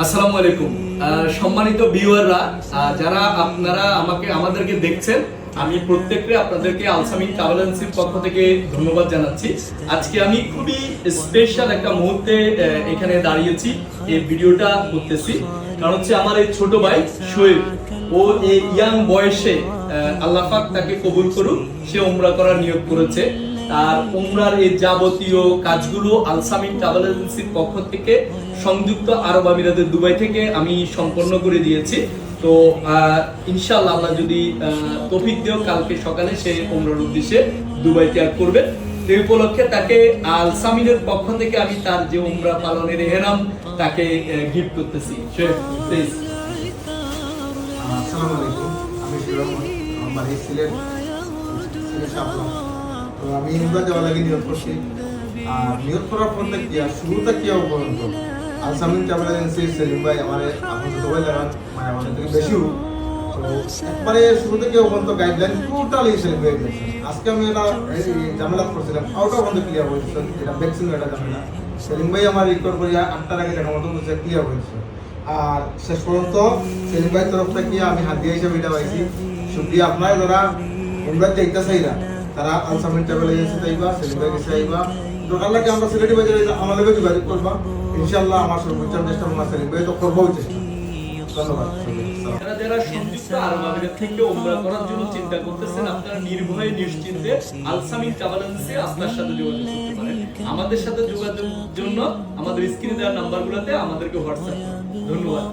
আসসালামু আলাইকুম। সম্মানিত ভিউয়াররা যারা আপনারা আমাকে আমাদেরকে দেখছেন আমি প্রত্যেককে আপনাদেরকে আলসামিন পক্ষ থেকে ধন্যবাদ জানাচ্ছি। আজকে আমি খুবই স্পেশাল একটা মুহূর্তে এখানে দাঁড়িয়েছি এই ভিডিওটা করতেছি। কারণ হচ্ছে আমার এই ছোট ভাই শোয়েব ও এই ইয়াং বয়সে আহ, আল্লাহ পাক তাকে কবুল করুক সে উমরা করার নিয়োগ করেছে। আর উমরার এই যাবতীয় কাজগুলো আলসামিন ট্রাভেল এজেন্সির পক্ষ থেকে সংযুক্ত আরব আমিরাতের দুবাই থেকে আমি সম্পন্ন করে দিয়েছি। তো আহ, ইনশাআল্লাহ আল্লাহ যদি তৌফিক দিও কালকে সকালে সে উমরার উদ্দেশ্যে দুবাই ত্যাগ করবে। এই উপলক্ষে তাকে আলসামিনের পক্ষ থেকে আমি তার যে উমরা পালনের এহরাম তাকে গিফট করতেছি। আসসালামু আলাইকুম। আমি সিলেট। তো আমি ইমরা যাওয়া লাগে নিয়োগ করছি। আর নিয়োগ করার পর আর শুরুটা কি পর্যন্ত আলসামিন ট্রাভেল এজেন্সি সেলিম ভাই আমার ভাই জানান মানে আমাদের থেকে বেশিও একবারে শুরু থেকে গাইডলাইন আজকে আমি এটা ঝামেলা করছিলাম আউট অফ ক্লিয়ার হয়েছিল এটা ভ্যাকসিন এটা ঝামেলা। সেলিম ভাই আমার রিকোয়ার করিয়া আটটার আগে দেখা মতো ক্লিয়ার হয়েছে। আর শেষ পর্যন্ত সেলিম ভাইয়ের তরফ থেকে আমি হাতিয়া হিসাবে এটা পাইছি। শুক্রিয়া আপনার যারা আমরা চাইতে চাইরা। তারা আলসামিন ট্রাভেল এজেন্সি চাইবা সেলিম কাছে চাইবা দোকান লাগে আমরা সিলেটি বাজারে আমার লগে যোগাযোগ করবা। ইনশাআল্লাহ আমার সর্বোচ্চ চেষ্টা করব। সেলিম তো করব চেষ্টা করার জন্য সাথে যোগাযোগ আমাদের জন্য আমাদের স্ক্রিনে দেওয়া নাম্বারগুলোতে আমাদেরকে হোয়াটসঅ্যাপ ধন্যবাদ।